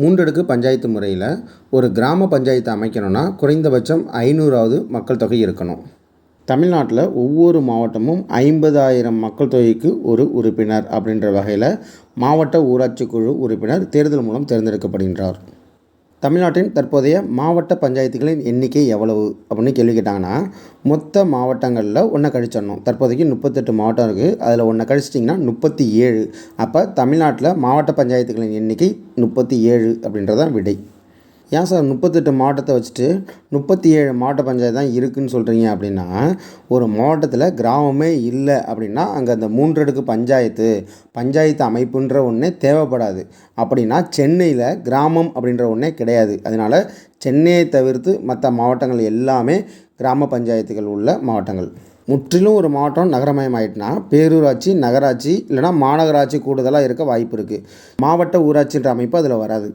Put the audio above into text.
மூன்றடுக்கு பஞ்சாயத்து முறையில் ஒரு கிராம பஞ்சாயத்து அமைக்கணும்னா குறைந்தபட்சம் ஐநூறாவது மக்கள் தொகை இருக்கணும். தமிழ்நாட்டில் ஒவ்வொரு மாவட்டமும் ஐம்பதாயிரம் மக்கள் தொகைக்கு ஒரு உறுப்பினர் அப்படின்ற வகையில் மாவட்ட ஊராட்சி குழு உறுப்பினர் தேர்தல் மூலம் தேர்ந்தெடுக்கப்படுகின்றார். தமிழ்நாட்டின் தற்போதைய மாவட்ட பஞ்சாயத்துகளின் எண்ணிக்கை எவ்வளவு? அப்படின்னு கேள்வி கேட்டாங்கன்னா மொத்த மாவட்டங்களில் ஒன்றை கழிச்சிடணும். தற்போதைக்கு முப்பத்தெட்டு மாவட்டம் இருக்குது அதில் ஒன்றை கழிச்சிட்டிங்கன்னா முப்பத்தி ஏழு. அப்போ தமிழ்நாட்டில் மாவட்ட பஞ்சாயத்துகளின் எண்ணிக்கை முப்பத்தி ஏழு அப்படின்றதான் விடை. ஏன் சார் முப்பத்தெட்டு மாவட்டத்தை வச்சுட்டு முப்பத்தி ஏழு மாவட்ட பஞ்சாயத்து தான் இருக்குதுன்னு சொல்கிறீங்க அப்படின்னா ஒரு மாவட்டத்தில் கிராமமே இல்லை அப்படின்னா அங்கே அந்த மூன்றடுக்கு பஞ்சாயத்து பஞ்சாயத்து அமைப்புன்ற ஒன்றே தேவைப்படாது. அப்படின்னா சென்னையில் கிராமம் அப்படின்ற ஒன்றே கிடையாது. அதனால் சென்னையை தவிர்த்து மற்ற மாவட்டங்கள் எல்லாமே கிராம பஞ்சாயத்துகள் உள்ள மாவட்டங்கள். முற்றிலும் ஒரு மாவட்டம் நகரமயம் ஆயிட்டுனா பேரூராட்சி நகராட்சி இல்லைனா மாநகராட்சி கூடுதலாக இருக்க வாய்ப்பு இருக்குது மாவட்ட ஊராட்சின்ற அமைப்பு அதில் வராது.